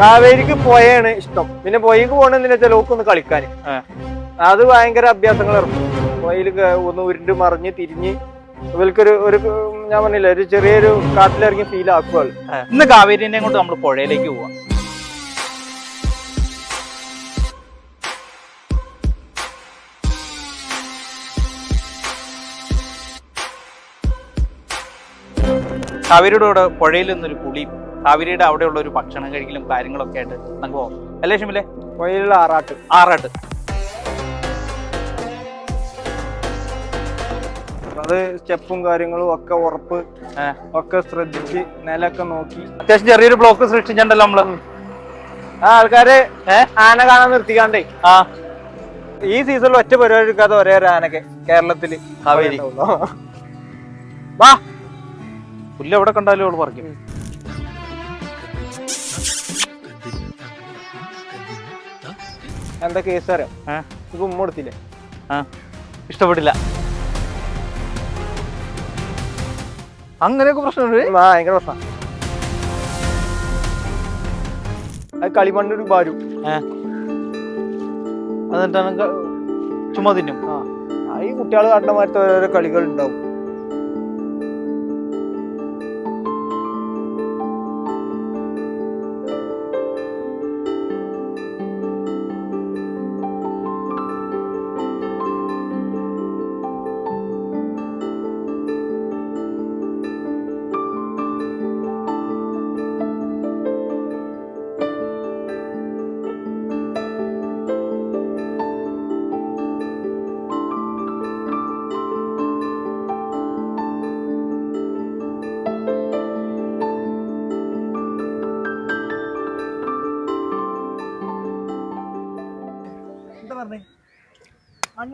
കാവേരിക്ക് പോയാണ് ഇഷ്ടം. പിന്നെ പൊയ്ക്ക് പോകണെന്ന് വെച്ചാൽ ഓക്കൊന്ന് കളിക്കാൻ. അത് ഭയങ്കര അഭ്യാസങ്ങൾ ഇറക്കും. പൊയിൽ ഒന്ന് ഉരുണ്ട് മറിഞ്ഞ് തിരിഞ്ഞ് ഇവർക്കൊരു ഒരു ഞാൻ പറഞ്ഞില്ല ഒരു ചെറിയൊരു കാട്ടിലിറങ്ങി ഫീൽ ആക്കുക ഇന്ന് കാവേരിനെ കൊണ്ട് നമ്മൾ പുഴയിലേക്ക് പോവാം. കാവേരിയുടെ കൂടെ പുഴയിൽ നിന്നൊരു കുളിയും കാവേരിയുടെ അവിടെയുള്ള ഒരു ഭക്ഷണം കഴിക്കലും കാര്യങ്ങളൊക്കെ ആയിട്ട് നമുക്ക് പോകാം അല്ലേ ഷിമിലെ? പുഴയിലുള്ള ആറാട്ട്. ആറാട്ട്. അത് സ്റ്റെപ്പും കാര്യങ്ങളും ഒക്കെ ഉറപ്പ് ഒക്കെ ശ്രദ്ധിച്ച് നിലൊക്കെ നോക്കി. അത്യാവശ്യം ചെറിയൊരു ബ്ലോക്ക് സൃഷ്ടിച്ചിട്ടുണ്ടല്ലോ നമ്മൾ. ആ ആൾക്കാര് ആന കാണാൻ നിർത്തിക്കാണ്ടേ. ആ. ഈ സീസണിൽ ഒറ്റ പരിപാടി എടുക്കാതെ ഒരേ ഒരു ആനക്കെ കേരളത്തിൽ. കാവേരി. വാ. പുല്ല് എവിടെ കണ്ടാലും അവൾ പറിക്കും. എന്താ കേസ് അറിയാം? ഇപ്പൊ ഉമ്മ കൊടുത്തില്ലേ? ആ. ഇഷ്ടപ്പെട്ടില്ല. അങ്ങനെയൊക്കെ പ്രശ്നമുണ്ട്. ആ ഭയങ്കര പ്രശ്നം. അത് കളിമണ്ണൊരു ബാരു. എന്നിട്ടാണ് ചുമ്മാ തിന്നും. ആ. ഈ കുട്ടികൾ കണ്ട മാറ്റ ഓരോരോ കളികൾ ഉണ്ടാവും.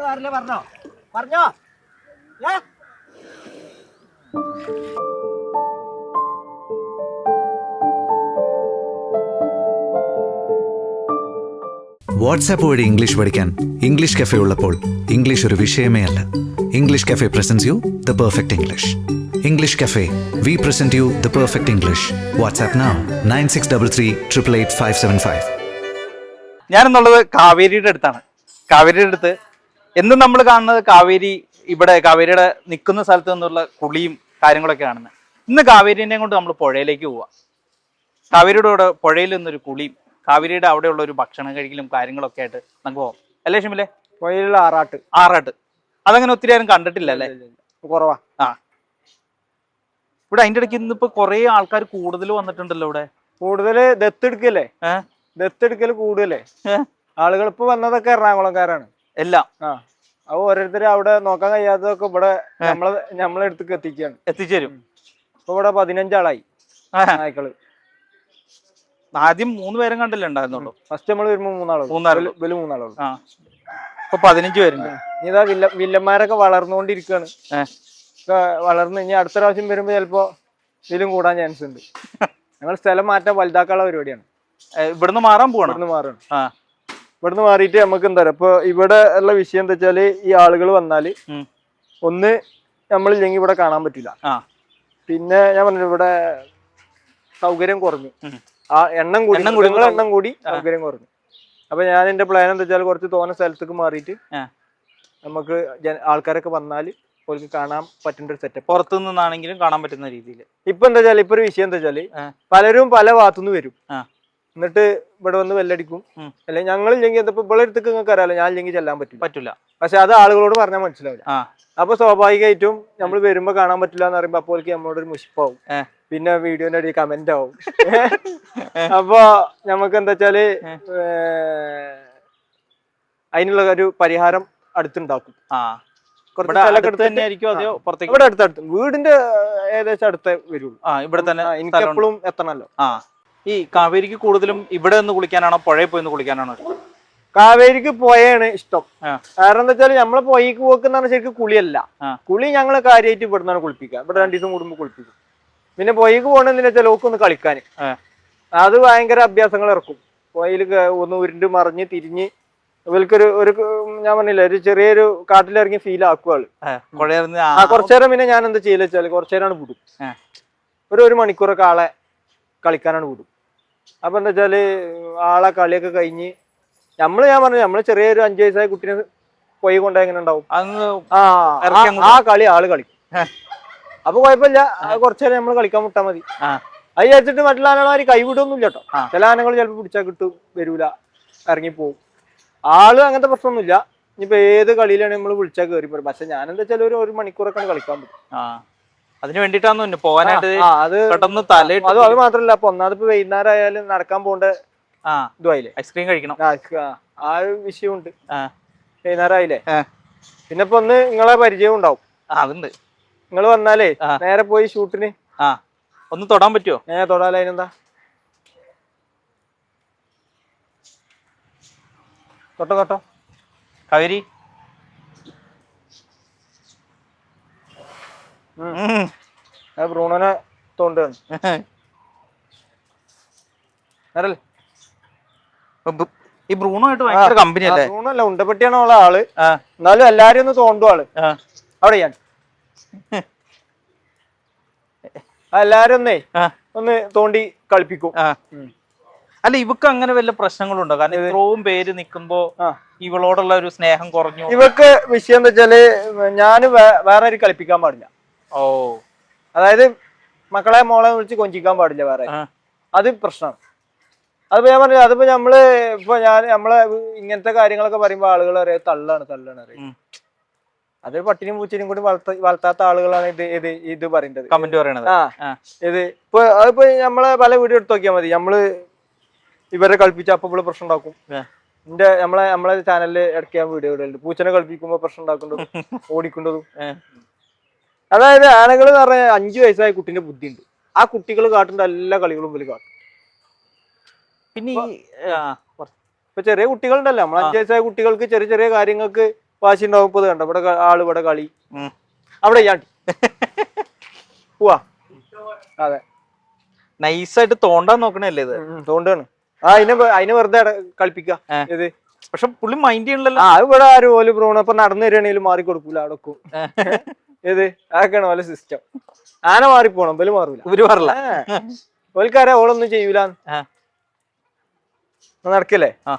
വാരില്ലേ പറഞ്ഞോ? പറഞ്ഞോ? ഏ? വാട്സാപ്പ് വഴി ഇംഗ്ലീഷ് പഠിക്കാൻ ഇംഗ്ലീഷ് കഫേ ഉള്ളപ്പോൾ ഇംഗ്ലീഷ് ഒരു വിഷയമേ അല്ല. English cafe presents you the perfect English English cafe we present you the perfect English WhatsApp now nine six double three triple eight five seven five ഞാനെന്നുള്ളത് കാവേരിയുടെ അടുത്താണ്. കാവേരിയുടെ അടുത്ത് എന്നും നമ്മൾ കാണുന്നത് കാവേരി ഇവിടെ കാവേരിയുടെ നിൽക്കുന്ന സ്ഥലത്ത് നിന്നുള്ള കുളിയും കാര്യങ്ങളൊക്കെ കാണുന്നത് ഇന്ന് കാവേരിനെ കൊണ്ട് നമ്മൾ പുഴയിലേക്ക് പോവാം. കാവേരിയുടെ കൂടെ പുഴയിൽ നിന്നൊരു കുളിയും കാവേരിയുടെ അവിടെയുള്ള ഒരു ഭക്ഷണം കഴിക്കലും കാര്യങ്ങളൊക്കെ ആയിട്ട് നമുക്ക് പോവാം. അല്ലേ ഷിമിലെ? പുഴയിലുള്ള ആറാട്ട്. ആറാട്ട്. അതങ്ങനെ ഒത്തിരി ആരും കണ്ടിട്ടില്ല അല്ലേ? കുറവാ. ആ. ഇവിടെ അതിന്റെ ഇടയ്ക്ക് ഇന്നിപ്പോ കുറെ ആൾക്കാർ കൂടുതൽ വന്നിട്ടുണ്ടല്ലോ ഇവിടെ. കൂടുതൽ ദത്തെടുക്കല്ലേ? ദത്തെടുക്കൽ കൂടുതലേ? ആളുകൾ ഇപ്പൊ വന്നതൊക്കെ എറണാകുളംകാരാണ്. എല്ലാം. ആ. അപ്പൊ ഓരോരുത്തരും അവിടെ നോക്കാൻ കഴിയാത്തതൊക്കെ ഇവിടെ നമ്മളെ നമ്മളെ അടുത്തേക്ക് എത്തിക്കുകയാണ് എത്തിച്ചേരും. ഇപ്പൊ ഇവിടെ പതിനഞ്ചാളായി. നായ്ക്കൾ. ആദ്യം മൂന്ന് പേരും കണ്ടില്ലേ ഉണ്ടായിരുന്നുള്ളൂ? ഫസ്റ്റ് നമ്മൾ വരുമ്പോ മൂന്നാളോ മൂന്നാളുള്ളൂ. ഇവൽ മൂന്നാളുള്ളൂ. ഇപ്പൊ പതിനഞ്ച് പേരുണ്ട്. ഇനി ഇതാ വില്ല വില്ലന്മാരൊക്കെ വളർന്നുകൊണ്ടിരിക്കുകയാണ് വളർന്നു ഇനി അടുത്ത പ്രാവശ്യം വരുമ്പോ ചിലപ്പോ ഇതിലും കൂടാൻ ചാൻസ് ഉണ്ട് ഞങ്ങൾ സ്ഥലം മാറ്റാൻ വലുതാക്കാനുള്ള പരിപാടിയാണ്. ഇവിടുന്ന് മാറാൻ പോവാണ്? ഇവിടുന്ന് മാറണം. ഇവിടുന്ന് മാറിയിട്ട് നമുക്ക് എന്താ പറയാ ഇപ്പൊ ഇവിടെ ഉള്ള വിഷയം എന്താ വെച്ചാൽ ഈ ആളുകൾ വന്നാൽ ഒന്ന് നമ്മളില്ലെങ്കിൽ ഇവിടെ കാണാൻ പറ്റില്ല പിന്നെ ഞാൻ പറഞ്ഞു ഇവിടെ സൗകര്യം കുറഞ്ഞു. ആ എണ്ണം കൂടി നിങ്ങളെ എണ്ണം കൂടി സൗകര്യം കുറഞ്ഞു. അപ്പൊ ഞാൻ എന്റെ പ്ലാൻ എന്താ വെച്ചാൽ കുറച്ച് തോന്ന സ്ഥലത്തേക്ക് മാറിയിട്ട് നമുക്ക് ആൾക്കാരൊക്കെ വന്നാൽ അവർക്ക് കാണാൻ പറ്റുന്ന ഒരു സെറ്റപ്പ് പുറത്തു നിന്നാണെങ്കിലും കാണാൻ പറ്റുന്ന രീതിയിൽ ഇപ്പൊ എന്താ വെച്ചാൽ ഇപ്പൊ ഒരു വിഷയം എന്താ വെച്ചാൽ പലരും പല ഭാഗത്തുനിന്ന് വരും. എന്നിട്ട് ഇവിടെ വന്ന് വെല്ലടിക്കും. അല്ലെ അല്ലെങ്കിൽ ഞങ്ങളില്ലെങ്കിൽ എന്താ ഇവിടെ അടുത്തേക്ക് നിങ്ങൾക്ക് അറിയാലോ ഞാൻ ഇല്ലെങ്കിൽ ചെല്ലാൻ പറ്റില്ല. പറ്റില്ല പക്ഷെ അത് ആളുകളോട് പറഞ്ഞാൽ മനസ്സിലാവില്ല. അപ്പൊ സ്വാഭാവികമായിട്ടും നമ്മൾ വരുമ്പോ കാണാൻ പറ്റില്ല എന്ന് പറയുമ്പോ അപ്പോൾ നമ്മളോട് ഒരു മുഷിപ്പാവും. പിന്നെ വീഡിയോന്റെ അടിയിൽ കമന്റ് ആവും. അപ്പൊ നമുക്ക് എന്താ വെച്ചാൽ അതിനുള്ള ഒരു പരിഹാരം അടുത്തുണ്ടാക്കും. ഇവിടെ അടുത്തടുത്ത്. വീടിന്റെ ഏകദേശം അടുത്തേ വരുള്ളൂ ഇവിടെ തന്നെ എനിക്ക് എപ്പോഴും എത്തണല്ലോ. ഈ കാവേരിക്ക് കൂടുതലും ഇവിടെ നിന്ന് കുളിക്കാനാണോ പുഴയിൽ പോയി കുളിക്കാനാണോ കാവേരിക്ക് പോയാണ് ഇഷ്ടം. കാരണം എന്താ വെച്ചാൽ നമ്മളെ പൊയ്ക്ക് പോക്കുന്ന ശരിക്കും കുളിയല്ല. കുളി ഞങ്ങൾ കാര്യമായിട്ട് ഇവിടെ നിന്നാണ് കുളിപ്പിക്കുക. ഇവിടെ രണ്ടു ദിവസം കൂടുമ്പോൾ കുളിപ്പിക്കും. പിന്നെ പൊയ്ക്ക് പോകണെന്ന് വെച്ചാൽ ഓക്കൊന്ന് കളിക്കാൻ. അത് ഭയങ്കര അഭ്യാസങ്ങൾ ഇറക്കും. പോയിൽ ഒന്ന് ഉരുണ്ട് മറിഞ്ഞ് തിരിഞ്ഞ് ഇവർക്കൊരു ഒരു ഞാൻ പറഞ്ഞില്ല ഒരു ചെറിയൊരു കാട്ടിലിറങ്ങി ഫീൽ ആക്കുകയാണ് ആൾ. കുറച്ചേരം പിന്നെ ഞാൻ എന്താ ചെയ്യല വെച്ചാൽ കുറച്ചേരാണ് വിടും. ഒരു ഒരു മണിക്കൂറൊക്കെ ആളെ കളിക്കാനാണ് വിടും. അപ്പൊ എന്താ വെച്ചാൽ ആളെ കളിയൊക്കെ കഴിഞ്ഞ് നമ്മൾ ഞാൻ പറഞ്ഞു നമ്മൾ ചെറിയൊരു അഞ്ചു വയസ്സായ കുട്ടീനെ പോയി കൊണ്ടാ എങ്ങനെ ഉണ്ടാവും? ആ ആ- കളി ആൾ കളിക്കും. അപ്പൊ കുഴപ്പമില്ല കുറച്ചു നേരം നമ്മൾ കളിക്കാൻ വിട്ടാ മതി. അത് വിചാരിച്ചിട്ട് മറ്റുള്ള ആനകളാര് കൈവിടൊന്നുമില്ല കേട്ടോ. ചില ആനകൾ ചിലപ്പോൾ പിടിച്ചാൽ കിട്ടും വരൂല ഇറങ്ങിപ്പോവും. ആൾ അങ്ങനത്തെ പ്രശ്നമൊന്നുമില്ല. ഇനിയിപ്പോ ഏത് കളിയിലാണ് നമ്മൾ വിളിച്ചാൽ കയറി പോരും പക്ഷെ ഞാൻ എന്താ വെച്ചാൽ ഒരു ഒരു മണിക്കൂറൊക്കെ കളിക്കാൻ പറ്റും. അതിന് വേണ്ടിട്ടാന്ന് പോവാനായിട്ട് ആ അത് പെട്ടെന്ന് തലയിട്ട് അതും അത് മാത്രല്ല. അപ്പൊ ഒന്നാമത് ഇപ്പൊ വൈകുന്നേരം ആയാലും നടക്കാൻ പോകേണ്ട ഇതുമായില്ലേ ഐസ്ക്രീം കഴിക്കണം. ആ, ഒരു വിഷയമുണ്ട് വൈകുന്നേരം ആയില്ലേ. പിന്നെ ഇപ്പൊ ഒന്ന് നിങ്ങളെ പരിചയം ഉണ്ടാവും. അതുണ്ട്. നിങ്ങൾ വന്നാലേ നേരെ പോയി ഷൂട്ടിന്. ആ ഒന്ന് തൊടാൻ പറ്റുമോ ഏ തൊടാല അതിനെന്താ തൊട്ടോ തൊട്ടോ. കാവേരി ഉം. ഉം. ആ ബ്രൂണോനെ ബ്- ഈ ബ്രൂണോ ആയിട്ട് ഭയങ്കര കമ്പനി അല്ലേ? ബ്രൂണോ അല്ല ഉണ്ടപ്പെട്ടിയാണ് ഉള്ള ആൾ. എന്നാലും എല്ലാരും ഒന്ന് തോണ്ടു ആൾ. അവിടെ ഞാൻ. എല്ലാരും ഒന്നേ ഒന്ന് തോണ്ടി കളിപ്പിക്കും. അല്ല ഇവക്ക് അങ്ങനെ വല്ല പ്രശ്നങ്ങളുണ്ടോ? കാരണം ഇത്രയും പേര് നിൽക്കുമ്പോ ഇവളോടുള്ള ഒരു സ്നേഹം കുറഞ്ഞു. ഇവക്ക് വിഷയം എന്താ വെച്ചാൽ ഞാൻ വേ- വേറെ ആരും കളിപ്പിക്കാൻ പാടില്ല. ഓ. അതായത് മക്കളെ മോളെ വിളിച്ച് കൊഞ്ചിക്കാൻ പാടില്ല വേറെ. അത് പ്രശ്നം. അതിപ്പോ ഞാൻ പറഞ്ഞു അതിപ്പോ നമ്മൾ ഇപ്പൊ ഞാൻ നമ്മളെ ഇങ്ങനത്തെ കാര്യങ്ങളൊക്കെ പറയുമ്പോ ആളുകൾ അറിയാം തള്ളാണ് തള്ളാണ് അറിയാം അതൊരു അത് പട്ടിനും പൂച്ചനും കൂടി വളർത്ത വളർത്താത്ത ആളുകളാണ് ഇത് ഇത് ഇത് പറയുന്നത് കമന്റ് പറയണത്. ആ. ഇത് ഇപ്പൊ അതിപ്പോ നമ്മളെ പല വീഡിയോ എടുത്ത് നോക്കിയാൽ മതി. നമ്മൾ ഇവരെ കളിപ്പിച്ച അപ്പൊ ഇവിടെ പ്രശ്നം ഉണ്ടാക്കും. എന്റെ നമ്മളെ നമ്മളെ ചാനലിൽ ഇടയ്ക്ക് ഞാൻ വീഡിയോ ഇടലുണ്ട്. പൂച്ചനെ കളിപ്പിക്കുമ്പോ പ്രശ്നം ഉണ്ടാക്കുന്നതും ഓടിക്കുന്നതും. അതായത് ആനകൾ എന്ന് പറഞ്ഞാൽ അഞ്ചു വയസ്സായ കുട്ടീന്റെ ബുദ്ധിയുണ്ട്. ആ കുട്ടികൾ കാട്ടേണ്ട എല്ലാ കളികളും ഇവർ കാട്ടും. പിന്നെ ഈ ആ, ഇപ്പൊ ചെറിയ കുട്ടികളുണ്ടല്ലോ. നമ്മൾ. അഞ്ചു വയസ്സായ കുട്ടികൾക്ക് ചെറിയ ചെറിയ കാര്യങ്ങൾക്ക് വാശി ഉണ്ടാവും ഇപ്പൊ ഇത് കണ്ടോ? ഇവിടെ ക- ആൾ ഇവിടെ കളി. ഉം. അവിടെ ഞാൻ പോവാ. അതെ. നൈസായിട്ട് തോണ്ടാൻ നോക്കണല്ലേ ഇത്? ഉം, തോണ്ടാണ്. ആ അതിനെ വെ- അതിനെ വെറുതെ അട- കളിപ്പിക്ക. ഏ. ഇത് പക്ഷെ പുള്ളി മൈൻഡ് ചെയ്യണല്ലോ ആ അത് ഇവിടെ ആരും ഓൽ ബ്രോണപ്പം നടന്നു വരികയാണെങ്കിലും മാറി കൊടുക്കൂല അടക്കും ഏത്? ആക്കണ പോലെ സിസ്റ്റം ആന മാറിപ്പോണം ബൽ മാറൂല. ഇവർ മാറില്ല ഓൽക്കാരെ ഓളൊന്നും ചെയ്യൂല. നടക്കല്ലേ? ആ.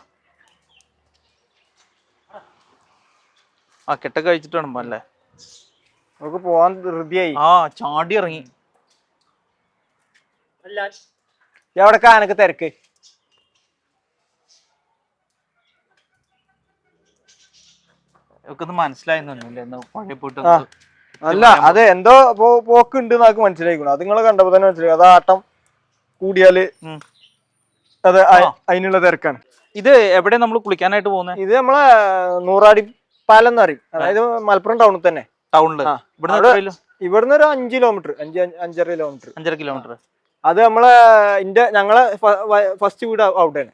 കെട്ട കഴിച്ചിട്ട് വേണം അല്ലേ? നമുക്ക് പോവാൻ ധൃതിയായി ആ ചാടി ഇറങ്ങി. എവിടെ കാനക്ക് തിരക്ക്. മനസ്സിലായി മനസ്സിലായെന്നൊന്നുമില്ല. എന്ന് പഴയ പോയിട്ട് ആ. അല്ല അത് എന്തോ പോക്ക് ഉണ്ട് എന്നൊക്കെ മനസ്സിലായിക്കണം. അത് നിങ്ങളെ കണ്ടപ്പോ തന്നെ മനസ്സിലായി. അത് ആട്ടം കൂടിയാൽ. അത് അതിനുള്ള തിരക്കാണ്. ഇത് എവിടെ നമ്മൾ കുളിക്കാനായിട്ട് പോകുന്നത് ഇത് നമ്മളെ നൂറാടി പാലം എന്ന് പറയും. അതായത് മലപ്പുറം ടൗണിൽ തന്നെ. ടൗണിൽ. ആ. ഇവിടുന്ന് ഒരു അഞ്ച് കിലോമീറ്റർ അഞ്ച് അഞ്ചര കിലോമീറ്റർ. അഞ്ചര കിലോമീറ്റർ. അത് നമ്മളെ ഇന്റെ ഞങ്ങളെ ഫസ്റ്റ് വീട് അവിടെയാണ്.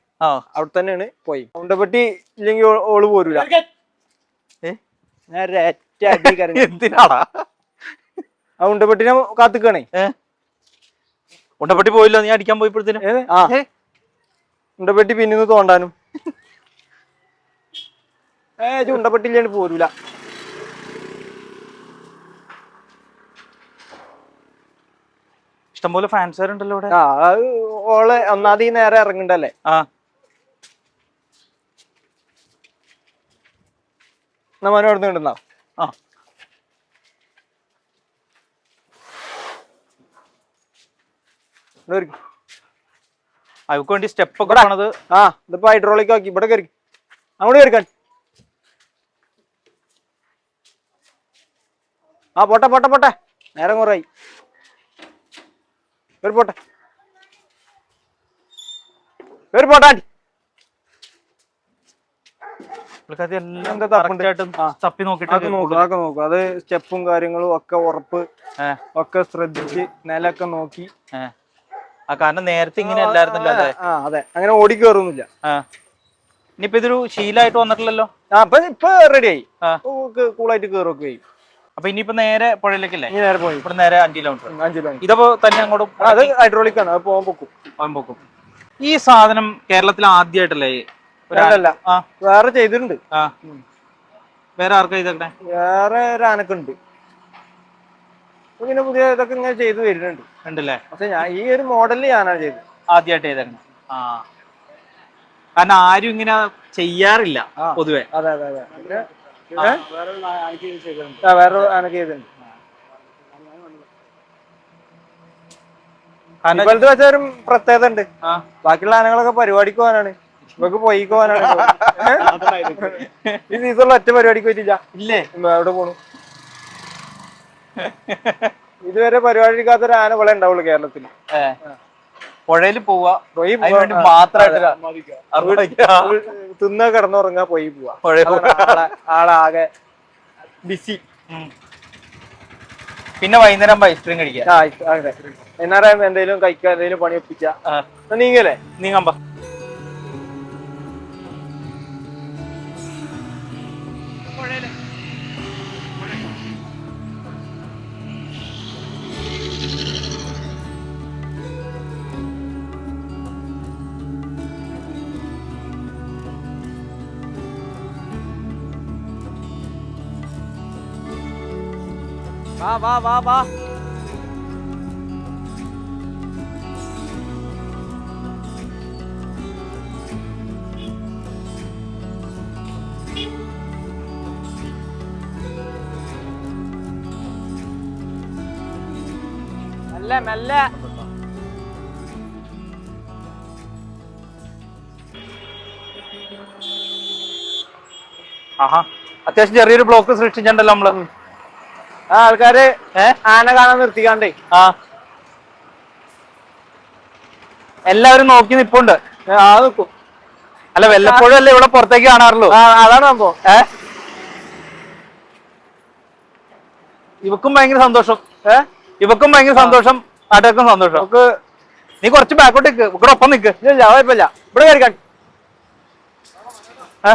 അവിടെ തന്നെയാണ് പോയി. കൗണ്ടപ്പെട്ടി ഇല്ലെങ്കിൽ ഓൾ പോരൂല. ഏ? എന്തിനാടാ? ആ ഉണ്ടപ്പെട്ടിനെ കാത്തുക്കണേ. ഉണ്ടപ്പെട്ടി പോയില്ല നീ അടിക്കാൻ പോയപ്പോഴത്തേനും? ഉണ്ടപ്പെട്ടി പിന്നെ തോണ്ടാനും. ഏ ഉണ്ടപ്പെട്ടില്ലാണ്ട് പോരൂല. ഇഷ്ടംപോലെ ഫാൻസുകാരുണ്ടല്ലോ ഇവിടെ. ആ അത് ഓളെ ഒന്നാമത് ഈ നേരെ ഇറങ്ങണ്ടല്ലേ? ആ. നമ്മൾ അവിടെ നിന്ന് ആ അവർക്ക് വേണ്ടി സ്റ്റെപ്പ് ഒക്കെ ആണത് ആ ഇതിപ്പോ ഹൈഡ്രോളിക് ആക്കി. ഇവിടെ കയറി അങ്ങോട്ട് കയറിക്കാൻ. ആ പോട്ടെ പോട്ടെ പോട്ടെ. നേരം കുറയായി ഒരു പോട്ടെ. ഒരു പോട്ടെ ആന്റി. തപ്പി നോക്കിട്ട് നോക്കും അതൊക്കെ നോക്കും. അത് സ്റ്റെപ്പും കാര്യങ്ങളും ഒക്കെ ഉറപ്പ് ഒക്കെ ശ്രദ്ധിച്ച് നിലൊക്കെ നോക്കി. ആ കാരണം നേരത്തെ ഇങ്ങനെ അല്ലായിരുന്നല്ലോ അല്ലേ? ആ അതെ. അങ്ങനെ ഓടി കയറൊന്നുമില്ല ആ. ഇനിയിപ്പോ ഇതൊരു ശീലായിട്ട് വന്നിട്ടില്ലല്ലോ? ആ ഇപ്പൊ ഇപ്പൊ റെഡി ആയി. ആ. കൂളായിട്ട് കേറൊക്കെ ആയി അപ്പൊ ഇനിയിപ്പോ നേരെ പുഴയിലേക്കല്ലേ? ഇനി നേരെ പോയി ഇവിടെ നേരെ അഞ്ച് കിലോമീറ്റർ അഞ്ച് രൂപ ഇതപ്പോ തന്നെ അങ്ങോട്ട് ആ, അത് ഹൈഡ്രോളിക് ആണ് അത് പോകാൻ പൊക്കും. പോകാൻ പോക്കും. ഈ സാധനം കേരളത്തിൽ ആദ്യമായിട്ടല്ലേ അല്ലല്ല ആ വേറെ ചെയ്തിട്ടുണ്ട്. ആ. വേറെ ആർക്കാ ഇതൊക്കെ വേറെ ഒരു ആനക്കുണ്ട് പിന്നെ പുതിയ ഇതൊക്കെ ഇങ്ങനെ ചെയ്തു വരുന്നുണ്ട്. ഉണ്ടല്ലേ? പക്ഷെ ഞാൻ ഈ ഒരു മോഡലിൽ ഞാനാണ് ചെയ്തത്. ആദ്യമായിട്ട് ചെയ്തേക്കണം ആ. കാരണം ആരും ഇങ്ങനെ ചെയ്യാറില്ല. പൊതുവെ. അതെ അതെ അതെ. പിന്നെ വേറെ ചെയ്തിട്ടുണ്ട്. ഇപ്പോഴത്തെ വെച്ച ഒരു പ്രത്യേകത ഉണ്ട്. ബാക്കിയുള്ള ആനകളൊക്കെ പരിപാടിക്ക് പോകാനാണ്. ഇവക്ക് പോയി പോകാനാണ്. ഈ സീസണിൽ ഒറ്റ പരിപാടിക്ക് പറ്റില്ല ഇല്ലേ? എവിടെ പോണു? ഇതുവരെ പരിപാടി എടുക്കാത്തൊരു ആന ഇവിടെ ഉണ്ടാവുള്ളൂ കേരളത്തിൽ. പുഴയിൽ പോവാ. മാത്രമായിട്ട് തിന്ന കിടന്നുറങ്ങാ പോയി പോവാ. ആളാകെ ബിസി. പിന്നെ വൈകുന്നേരം ഐസ്ക്രീം കഴിക്കാം. എന്തെങ്കിലും കഴിക്കാൻ എന്തെങ്കിലും പണി ഒപ്പിക്കാം. നീങ്ങല്ലേ? നീങ്ങാൻ വാ വാ വാ വാ. മെല്ലെ മെല്ലെ. ആഹാ. അത്യാവശ്യം ചെറിയൊരു ബ്ലോക്ക് സൃഷ്ടിച്ചിട്ടുണ്ടല്ലോ നമ്മൾ. ആൾക്കാര് ആന കാണാൻ നിർത്തിക്കാണ്ടേ. ആ. എല്ലാവരും നോക്കി നിപ്പുണ്ട്. ആ നിക്കും. അല്ല വല്ലപ്പോഴും അല്ലേ ഇവിടെ പുറത്തേക്ക് കാണാറുള്ളൂ? അതാണ് സംഭവം. ഏ? ഇവക്കും ഭയങ്കര സന്തോഷം. ഏ? ഇവക്കും ഭയങ്കര സന്തോഷം. നാട്ടുകാർക്കും സന്തോഷം. നമുക്ക് നീ കുറച്ച് ബാക്കോട്ട് നിക്ക്. ഇവിടെ ഒപ്പം നിൽക്ക് ഇല്ല കുഴപ്പമില്ല. ഇവിടെ കയറിക്കാൻ ഏ?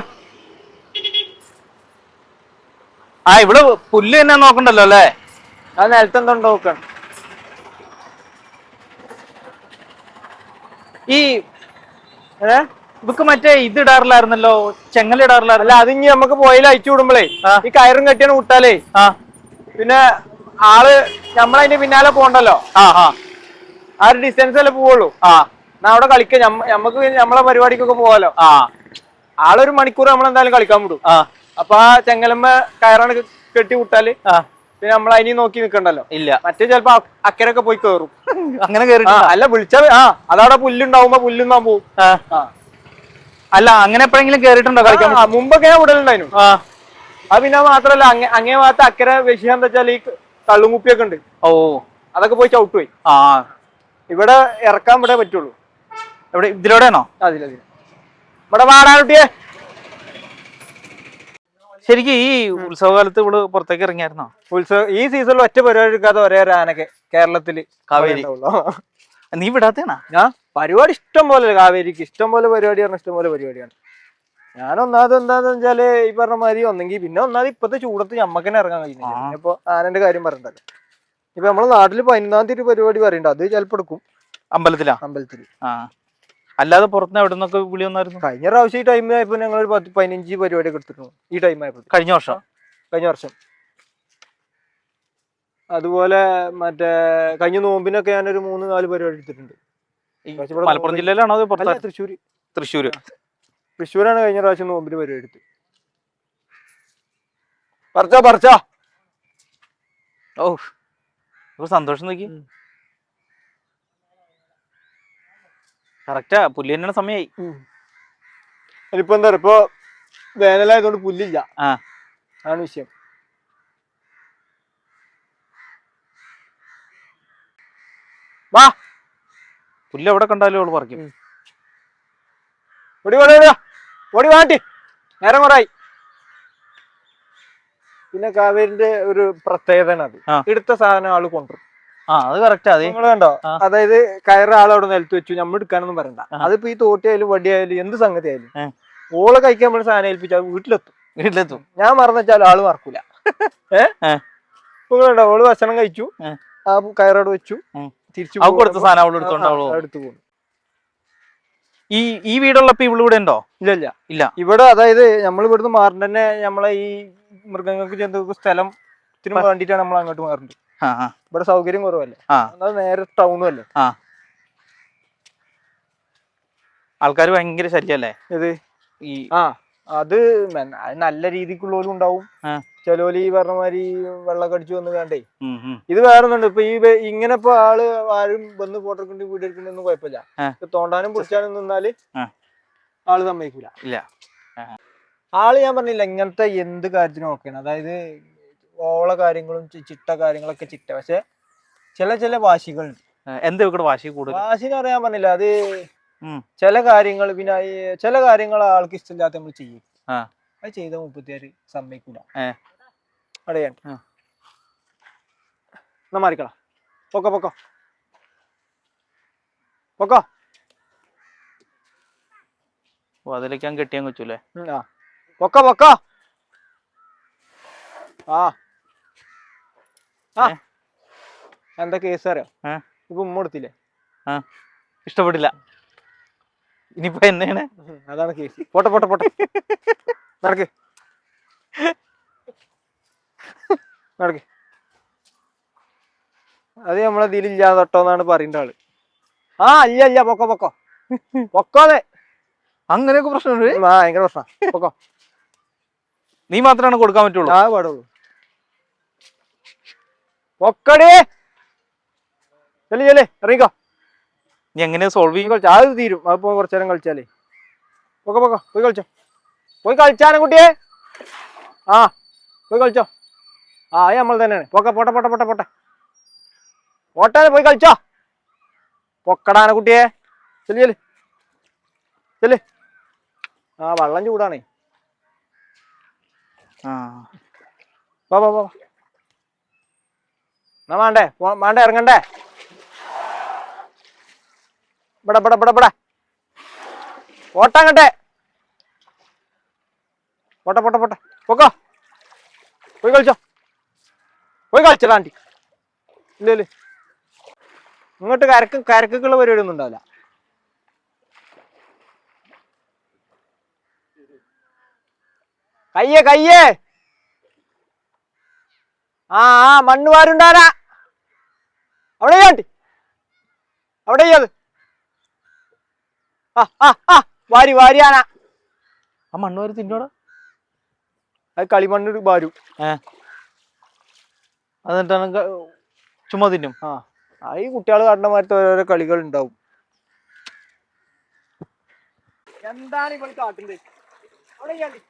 ആ ഇവിടെ പുല്ല് തന്നെ നോക്കണ്ടല്ലോ അല്ലേ? ആ നിലത്തെന്തോണ്ട് നോക്കണം ഈ ഏ? ഇവക്ക് മറ്റേ ഇത് ഇടാറില്ലായിരുന്നല്ലോ ചെങ്ങല ഇടാറില്ലായിരുന്നല്ലോ അല്ല അത് നമുക്ക് പോയിൽ അയച്ചു വിടുമ്പോഴേ ആ. ഈ കയറും കെട്ടിയാണ് വിട്ടാലേ. ആ. പിന്നെ ആൾ നമ്മളതിന്റെ പിന്നാലെ പോണ്ടല്ലോ ആ ആ. ആ ഒരു ഡിസ്റ്റൻസ് അല്ലേ പോവുള്ളൂ? ആ. എന്നാ അവിടെ കളിക്കാം. നമ്മക്ക് നമ്മളെ പരിപാടിക്കൊക്കെ പോവാലോ? ആ. ആളൊരു മണിക്കൂർ നമ്മൾ എന്തായാലും കളിക്കാൻ വിടും. ആ. അപ്പൊ ആ ചെങ്ങലമ്മ കയറാണ് കെട്ടി വിട്ടാൽ പിന്നെ നമ്മൾ അതിനെ നോക്കി നിക്കണ്ടല്ലോ. ഇല്ല. മറ്റേ ചിലപ്പോ അക്കരൊക്കെ പോയി കേറും. അങ്ങനെ കേറി അല്ല വിളിച്ച ആ അതവിടെ പുല്ലുണ്ടാവുമ്പോ പുല്ലുന്നാൻ പോവും. അല്ല അങ്ങനെ എപ്പോഴെങ്കിലും കേറിയിട്ടുണ്ടോ കളിക്കാൻ? മുമ്പൊക്കെ ഞാൻ വിടലുണ്ടായിരുന്നു ആ. അത് പിന്നെ മാത്രല്ല അങ്ങേ ഭാഗത്ത് അക്കരെ വിഷയം എന്താ വെച്ചാൽ ഈ തള്ളുമുപ്പിയൊക്കെ ഉണ്ട്. ഓ. അതൊക്കെ പോയി ചവിട്ട് പോയി ആ. ഇവിടെ ഇറക്കാൻ ഇവിടെ പറ്റുള്ളൂ. ഇവിടെ ഇതിലൂടെയാണോ? അതിലെ ഇവിടെ വാടാനുട്ടിയെ ശരിക്കും ഈ ഉത്സവകാലത്ത് ഇവൾ പുറത്തേക്ക് ഇറങ്ങിയായിരുന്നോ? ഉത്സവം ഈ സീസണിൽ ഒറ്റ പരിപാടി എടുക്കാതെ ഒരേ ഒരു ആനക്കെ കേരളത്തിൽ കാവേരി. നീ വിടാത്തേനാ? ഞാൻ പരിപാടി ഇഷ്ടം പോലെ കാവേരിക്ക്? ഇഷ്ടം പോലെ പരിപാടിയാണ് ഇഷ്ടം പോലെ പരിപാടിയാണ്. ഞാൻ ഒന്നാമത് എന്താന്ന് വെച്ചാൽ ഈ പറഞ്ഞ മാതിരി ഒന്നെങ്കിൽ പിന്നെ ഒന്നാമത് ഇപ്പത്തെ ചൂടത്ത് ഞമ്മക്കന്നെ ഇറങ്ങാൻ കഴിയുന്നില്ല. ഇപ്പൊ ആനന്റെ കാര്യം പറയണ്ടല്ലോ ഇപ്പൊ നമ്മളെ നാട്ടിൽ പതിനൊന്നാം തീയതി പരിപാടി പറയണ്ട. അത് ചിലപ്പോ എടുക്കും. അമ്പലത്തിലാ? അമ്പലത്തിൽ. അല്ലാതെ പുറത്തുനിന്ന് എവിടെ നിന്നൊക്കെ വിളി വന്നായിരുന്നു? കഴിഞ്ഞ പ്രാവശ്യം ഈ ടൈം ആയപ്പോ ഞങ്ങൾ ഒരു പത്ത് പതിനഞ്ച് പരിപാടി ഒക്കെ എടുത്തിട്ടുണ്ട് ഈ ടൈം ആയപ്പോ. കഴിഞ്ഞ വർഷം? കഴിഞ്ഞ വർഷം. അതുപോലെ മറ്റേ കഴിഞ്ഞ നോമ്പിനൊക്കെ ഞാൻ ഒരു മൂന്ന് നാല് പരിപാടി എടുത്തിട്ടുണ്ട്. മലപ്പുറം ജില്ലയിലാണോ അത് തൃശ്ശൂർ തൃശ്ശൂർ തൃശ്ശൂര്. തൃശ്ശൂര്. തൃശ്ശൂരാണ് കഴിഞ്ഞ പ്രാവശ്യം നോമ്പിന് പരിപാടി എടുത്ത് പറിച്ചാ പറിച്ചാ. ഓ സന്തോഷം നോക്കി. കറക്റ്റാ പുല്ല് തന്നെയാണ് സമയായി. ഇനിയിപ്പോ എന്താ ഇപ്പൊ വേനലായതുകൊണ്ട് പുല്ലില്ല. ആ. ആണ് വിഷയം. വാ. പുല്ല് എവിടെ കണ്ടാലും അവൾ പറിക്കും. ഓടി ഓടി ഓടി. ഓടി വാട്ടി നേരം കുറായി പിന്നെ കാവേരിന്റെ ഒരു പ്രത്യേകതയാണ് അത്. എടുത്ത സാധനം ആൾ കൊണ്ടുവരും. ആ അത് കറക്റ്റാ അതെ. നിങ്ങൾ കണ്ടോ? അതായത് കയറ ആൾ അവിടെ നിലത്ത് വെച്ചു. നമ്മൾ എടുക്കാനൊന്നും പറയണ്ട. അതിപ്പോ ഈ തോട്ടിയായാലും വടിയായാലും എന്ത് സംഗതി ആയാലും ഓൾ കഴിക്കാൻ നമ്മൾ സാധനം ഏൽപ്പിച്ചാൽ വീട്ടിലെത്തും. വീട്ടിലെത്തും. ഞാൻ മറന്നുവെച്ചാൽ ആൾ മറക്കൂല. ഏഹ്. നിങ്ങൾ കണ്ടോ? ഓൾ ഭക്ഷണം കഴിച്ചു. ആ കയറോട് വെച്ചു. തിരിച്ചു കൊടുത്ത സാധനം അവൾ എടുത്തു പോകും. ഈ ഈ വീടുള്ളപ്പോ ഇവിടെ ഇവിടെ ഉണ്ടോ? ഇല്ല ഇല്ല. ഇല്ല. ഇവിടെ അതായത് നമ്മൾ ഇവിടുന്ന് മാറുന്ന തന്നെ നമ്മളെ ഈ മൃഗങ്ങൾക്ക് ജന്തുക്കൾക്ക് സ്ഥലം വേണ്ടിട്ടാണ് വേണ്ടിയിട്ടാണ് നമ്മൾ അങ്ങോട്ട് മാറുന്നത് ഇവിടെ സൗകര്യം കുറവല്ലേ? നേരെ ടൗണും അല്ലേ? ആൾക്കാർ ഭയങ്കര ശല്യല്ലേ? ഇത് ഈ ആ അത് നല്ല രീതിക്കുള്ളവരും ഉണ്ടാവും. ചിലോൽ ഈ പറഞ്ഞ മാതിരി വെള്ളം കടിച്ചു വന്ന് കണ്ടേ. ഇത് വേറെ ഒന്നുണ്ട് ഇപ്പൊ ഈ ഇങ്ങനെ ഇപ്പൊ ആൾ ആരും വന്ന് ഫോട്ടോ എടുക്കണ്ടി വീഡിയോ എടുക്കണ്ടൊന്നും കുഴപ്പമില്ല. തോണ്ടാനും പിടിച്ചാനും നിന്നാൽ ആൾ സമ്മതിക്കൂല. ഇല്ല. ആൾ ഞാൻ പറഞ്ഞില്ല ഇങ്ങനത്തെ എന്ത് കാര്യത്തിനും ഓക്കെയാണ് അതായത് ഓള കാര്യങ്ങളും ചിട്ട കാര്യങ്ങളൊക്കെ ചിട്ട. പക്ഷെ ചില ചില വാശികൾ എന്താ ഇവിടെ വാശി കൂടുതൽ? വാശി എന്ന് പറയാൻ പറഞ്ഞില്ല അത് ചില കാര്യങ്ങൾ പിന്നെ ചില കാര്യങ്ങൾ ആൾക്ക് ഇഷ്ടമില്ലാത്ത നമ്മൾ ചെയ്യും. അത് ചെയ്ത മുപ്പത്തിയാറ് സമ്മതിക്കൂല. ആ. എന്നാ മാറിക്കളാ പൊക്കോ പൊക്കോ. പൊക്കോ. അതിലേക്കാൻ കെട്ടിയാൻ വെച്ചൂലേ ഉം, ആ. പൊക്കോ പൊക്കോ. ആ? എന്താ കേസ് അറിയാം? ഇപ്പൊ ഉമ്മ കൊടുത്തില്ലേ? ഇഷ്ടപ്പെട്ടില്ല. ഇനിയിപ്പോ എന്താണ് അതാണ് കേസ് പോട്ടെ പോട്ടെ പോട്ടെ. നടക്ക്. നടക്ക്. അത് നമ്മളെ ഇതിലില്ലാതെ തൊട്ടോന്നാണ് പറയേണ്ട ആൾ. ആ അല്ല അല്ല പൊക്കോ പൊക്കോ. പൊക്കോ അതെ. അങ്ങനെയൊക്കെ പ്രശ്നമുണ്ട്. ഭയങ്കര പ്രശ്നം. പൊക്കോ. നീ മാത്രമാണ് കൊടുക്കാൻ പറ്റുള്ളൂ. ആ പാടുള്ളൂ. പൊക്കടി. ചെല്ലി ചെല്ലേ ഇറങ്ങിക്കോ. നീ എങ്ങനെ സോൾവ് ചെയ്യും? കളിച്ച അത് തീരും. അതിപ്പോ കുറച്ചു നേരം കളിച്ചാലേ. പൊക്കെ പൊക്കോ പോയി കളിച്ചോ. പോയി കളിച്ചാനും കുട്ടിയെ. ആ പോയി കളിച്ചോ. ആ അത് നമ്മൾ തന്നെയാണ്. പൊക്കെ പോട്ടെ പോട്ടെ പോട്ടെ പോട്ടെ. പോട്ടെ പോയി കളിച്ചോ. പൊക്കടാന കുട്ടിയെ. ചെല്ലി ചെല്ലി. ചെല്ലി. ആ വെള്ളം ചൂടാണേ. ആ. വാ വാ വാ. എന്നാ വേണ്ടേ? വേണ്ട ഇറങ്ങണ്ടേ? ഇവിടെ ഇവിടെ ഇവിടെ ഇവിടെ. ഓട്ടങ്ങട്ടെ പോട്ടെ പോട്ടെ പോട്ടെ. പോക്കോ. പോയി കളിച്ചോ. പോയി കളിച്ചടാ ആണ്ടി ഇല്ല ഇല്ല. ഇങ്ങോട്ട് കരക്ക് കരക്കുള്ള പരിപാടിയൊന്നും ഉണ്ടാവില്ല. കയ്യേ കയ്യേ. ആ ആ മണ്ണ് അവിടെ ചെയ്യാണ്ടി അവിടെ ചെയ്യാത് ആ ആ ആ വാരി വാരിയാന ആ മണ്ണ് വാരി തിന്നോടാ. അത് കളിമണ്ണ് വാരും. എന്നിട്ടാണ് ക- ചുമ്മാ തിന്നും. ആ ഈ കുട്ടികൾ കാണുന്ന മാറ്റത്തെ ഓരോരോ കളികൾ ഉണ്ടാവും. എന്താണ് ഇവൾ കാട്ടുന്നത്? അവിടെ ചെയ്യാണ്ടി.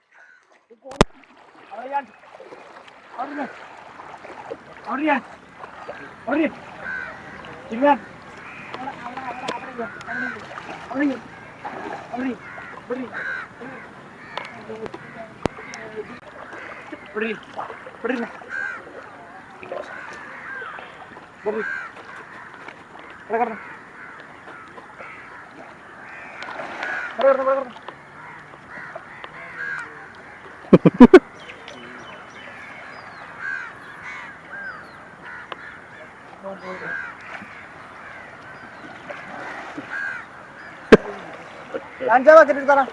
അവിടെ ചെയ്യാണ്ടി അവിടെ. അവിടെ. അവിടെ ഇരി. ഇരുന്നാൻ. അവിടെ, അവിടെ, അവിടെ, അവിടെ ഇരി. അവിടെ ഇരി. അവിടെ ഇരി. അവിടെ ഇരി. ഇവിടെ ഇരി. ഇവിടെ ഇരുന്ന്. ഇവിടെ ഇരി. ഇവിടെ കിടന്ന്. ഇവിടെ കിടന്ന്, ഇവിടെ കിടന്ന്. അഞ്ചാ ബക്കറ്റ് എടുത്താ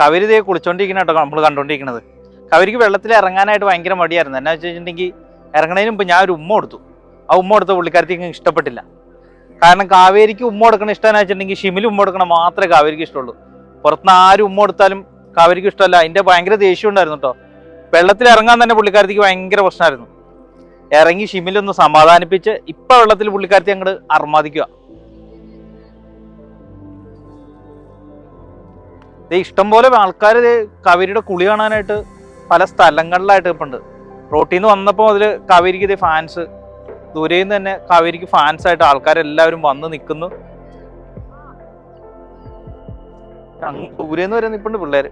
കവരി കുളിച്ചോണ്ടിരിക്കുന്ന കേട്ടോ നമ്മൾ കണ്ടോണ്ടിരിക്കണത്. കവരിക്ക് വെള്ളത്തിൽ ഇറങ്ങാനായിട്ട് ഭയങ്കര മടിയായിരുന്നു. എന്നാ വെച്ചിട്ടുണ്ടെങ്കിൽ ഇറങ്ങണതിന് മുമ്പ് ഞാൻ ഒരു ഉമ്മ കൊടുത്തു. ആ ഉമ്മ കൊടുത്ത പുള്ളിക്കാരത്തേക്ക് ഇഷ്ടപ്പെട്ടില്ല. കാരണം കാവേരിക്ക് ഉമ്മ കൊടുക്കണ ഇഷ്ടമെന്ന് വെച്ചിട്ടുണ്ടെങ്കിൽ ഷിമിൽ ഉമ്മ കൊടുക്കണ മാത്രമേ കാവേരിക്ക് ഇഷ്ടമുള്ളൂ. പുറത്തുനിന്ന് ആരും ഉമ്മ കൊടുത്താലും കാവേരിക്ക് ഇഷ്ടമല്ല. അതിന്റെ ഭയങ്കര ദേഷ്യം ഉണ്ടായിരുന്നു കേട്ടോ. വെള്ളത്തിൽ ഇറങ്ങാൻ തന്നെ പുള്ളിക്കാരത്തിക്ക് ഭയങ്കര പ്രശ്നമായിരുന്നു. ഇറങ്ങി ഷിമിലൊന്ന് സമാധാനിപ്പിച്ച് ഇപ്പൊ വെള്ളത്തിൽ പുള്ളിക്കാരത്തി അങ്ങോട്ട് അർമാദിക്കുക. ഇഷ്ടംപോലെ ആൾക്കാർ കാവേരിയുടെ കുളി കാണാനായിട്ട് പല സ്ഥലങ്ങളിലായിട്ട് ഇപ്പം ഉണ്ട് റോട്ടിൽ നിന്ന് വന്നപ്പോൾ കാവേരിക്ക് ഫാൻസ് ദൂരെ നിന്ന് തന്നെ കാവേരിക്ക് ഫാൻസ് ആയിട്ട് ആൾക്കാരെല്ലാവരും വന്ന് നിൽക്കുന്നു ദൂരെന്ന് വരെ നിൽപ്പുണ്ട് പിള്ളേര്.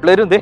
പിള്ളേരും ഇതേ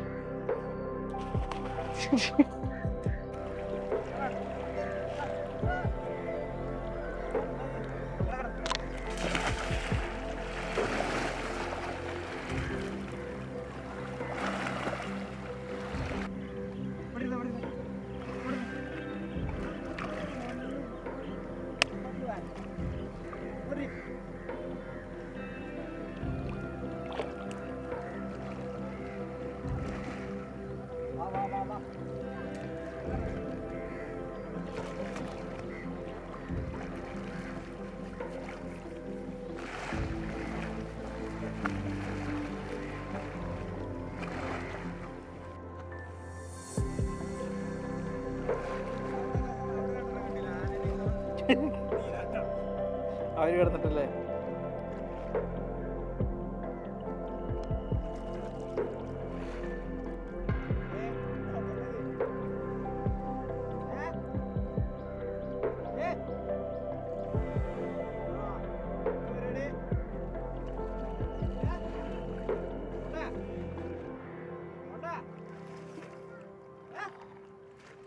കാവേരി കിടന്നിട്ടല്ലേ?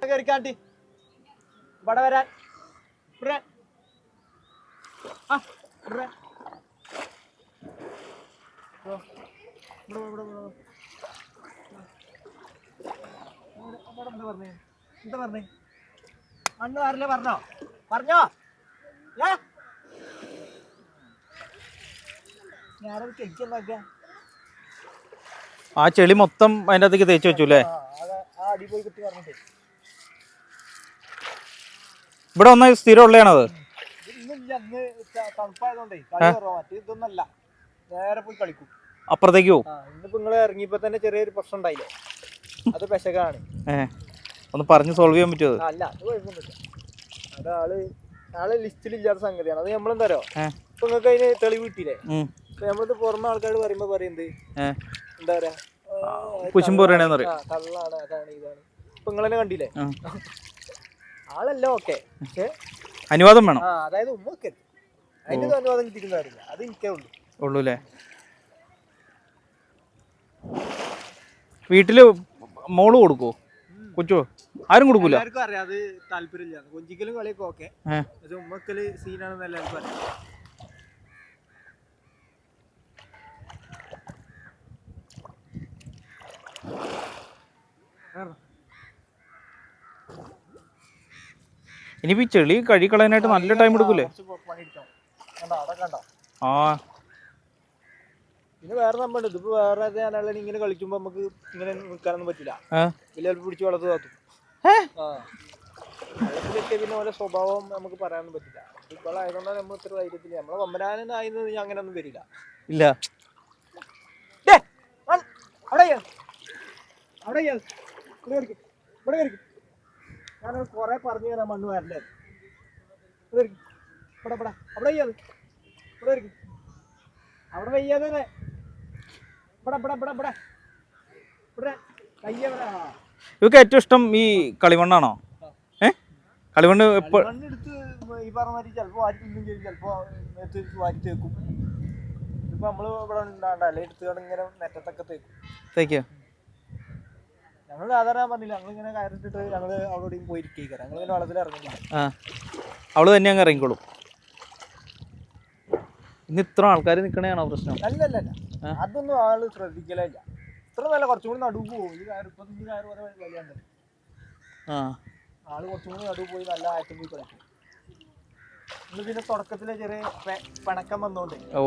കയറിക്കാണ്ടി. ഇവിടെ വരാൻ. ഇവിടെ ആ ഇവിടെ ഇവിടെ ഇവിടെ ഇവിടെ ഇവിടെ എന്താ പറഞ്ഞേ? അന്ന് വരല്ലേ പറഞ്ഞോ? പറഞ്ഞോ? ഞാനത് കഴിക്കുണ്ടാക്കുക ആ ചെളി മൊത്തം അതിന്റെ അകത്തേക്ക് തേച്ച് വെച്ചു അല്ലേ ഇവിടെ ഒന്ന് സ്ഥിരം ഉള്ളതാണത് തണുപ്പായതുകൊണ്ടേ കളി കുറവാ. മറ്റേ ഇതൊന്നല്ല. നേരെ പോയി കളിക്കും. അപ്പുറത്തേക്ക്? ആ ഇന്നിപ്പോ നിങ്ങൾ ഇറങ്ങിയപ്പോ തന്നെ ചെറിയൊരു പ്രശ്നം ഉണ്ടായില്ലേ? അത് പെശകാണ്. ഒന്ന് പറഞ്ഞ് സോൾവ് ചെയ്യാൻ പറ്റുമോ? അല്ല അത് കുഴപ്പമൊന്നുമില്ല. അത് ആൾ ആൾ ലിസ്റ്റിൽ സംഗതിയാണ്. അത് നമ്മളെന്താരോ ഏ. ഇപ്പൊ നിങ്ങൾക്ക് അതിന് തെളിവ് കിട്ടിയില്ലേ. ഇപ്പൊ നമ്മളിത് പുറമെ ആൾക്കാർ പറയുമ്പോ പറയുന്നത് എന്താ? പറയാ? കുശുമ്പ് പറയണേന്ന് പറയും. കള്ളാണ് അതാണ് ഇതാണ്. ഇപ്പൊ നിങ്ങളെന്നെ കണ്ടില്ലേ? ആളല്ല ഓക്കെ പക്ഷെ അനുവാദം വേണം. ആ അതായത് ഉമ്മ വെക്കരുത് അതിന്റെ അനുവാദം കിട്ടിയിരുന്ന കാര്യമില്ല അത് എനിക്കേ ഉള്ളൂ. ഉള്ളൂ അല്ലേ വീട്ടിൽ മോൾ കൊടുക്കോ കൊച്ചോ ആരും കൊടുക്കൂല? എല്ലാവർക്കും അറിയാം. അത് താല്പര്യമില്ല. കൊഞ്ചിക്കലും കളിയൊക്കെ ഓക്കെ. ഏ. പക്ഷെ ഉമ്മക്കൽ സീനാണെന്ന് എല്ലാവർക്കും അറിയാം. ഇനിയിപ്പോ ഈ ചെളി കഴിക്കളയാനായിട്ട് നല്ല ടൈം എടുക്കൂലേ? ആ. പിന്നെ വേറെ നമ്മളുണ്ട് ഇതിപ്പോ വേറെ ഇങ്ങനെ കളിക്കുമ്പോ നമുക്ക് ഇങ്ങനെ നിൽക്കാനൊന്നും പറ്റില്ല? വലിയ പിടിച്ച് വളർത്ത് താത്തും പിന്നെ ഓരോ സ്വഭാവം നമുക്ക് പറയാനൊന്നും പറ്റില്ല. ഇപ്പോൾ ആയതുകൊണ്ടാണ് നമ്മൾ ഇത്ര ധൈര്യത്തിൽ. നമ്മളെ കൊമ്പനാനായിരുന്നത് ഞാൻ അങ്ങനെ ഒന്നും വരില്ല. ഇല്ല. അവിടെ അവിടെ. ഇവിടെ ഇവിടെ കൊറേ പറഞ്ഞു തരാം മണ്ണ് വരണ്ടേ ഇവിടെ. ഇവിടെ അവിടെ ചെയ്യാത് ഇവിടെ കയറിക്ക്. അവിടെ വയ്യാതെ ഇവിടെ ഇവിടെ ഇവിടെ ഇവിടെ ഇവിടെ. കയ്യ ഇവക്ക് ഏറ്റവും ഇഷ്ടം ഈ കളിമണ്ണാണോ? ഏ? കളിമണ്ണ് എപ്പോ മണ്ണെടുത്ത് ഈ പറഞ്ഞ മാതിരി ചിലപ്പോ വാരി തിന്നും ചെയ്യും. ചിലപ്പോ നേരത്തെ വാരി തേക്കും. ഇപ്പൊ നമ്മൾ ഇവിടെ ഉണ്ടാണ്ടല്ലേ എടുത്തുകൊണ്ട് ഇങ്ങനെ നെറ്റത്തൊക്കെ തേക്കും. തേക്കാ? ഞങ്ങൾ സാധാരണ പറഞ്ഞില്ല ഞങ്ങൾ ഇങ്ങനെ കയറിട്ടിട്ട് ഞങ്ങൾ അവിടെ ഞങ്ങൾ ഇങ്ങനെ വെള്ളത്തിൽ ഇറങ്ങുന്നില്ല ആ. അവൾ തന്നെ അങ്ങ് ഇറങ്ങിക്കോളും. ഇന്ന് ഇത്ര ആൾക്കാർ നിൽക്കണേണോ പ്രശ്നം? അല്ല അല്ല അല്ല. ആ. അതൊന്നും ആൾ ശ്രദ്ധിക്കലേ ഇല്ല ഇത്ര നല്ല കുറച്ചും കൂടി നടുവ് പോകും ഈ കയറി ഇപ്പം ഈ കയറ് വരെ വലിയുണ്ട് ആ. ആൾ കുറച്ചും കൂടി നടുവ് പോയി നല്ല ആറ്റം പോയി കളിക്കും. പിന്നെ തുടക്കത്തിലെ ചെറിയ പിണക്കം വന്നോണ്ട്. ഓ.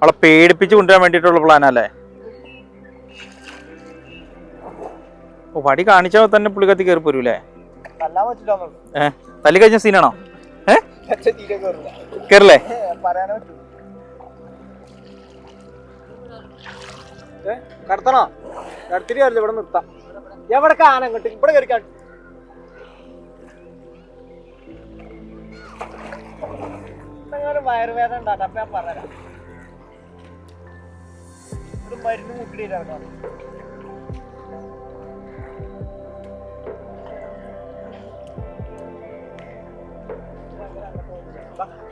അവളെ പേടിപ്പിച്ച് കൊണ്ടുവരാൻ വേണ്ടിട്ടുള്ള പ്ലാനല്ലേ ഓ വടി കാണിച്ചാൽ തന്നെ പുള്ളിക്കത്തി കയറി പോരൂലേ തല്ലാൻ പറ്റില്ല ഏ തല്ലി കഴിഞ്ഞ സീനാണോ? ഏ? തീരെ കയറില്ല കടത്തണോ കടത്തിരി കയറില്ല ഇവിടെ നിർത്താം. എവിടെ കാനം കിട്ടും ഇവിടെ കയറി വയറുവേദന ഉണ്ടാകും അപ്പൊ ഞാൻ പറഞ്ഞുതരാം. ഒരു മരുന്ന് മുക്കിടിയില്ല ഇറക്കാം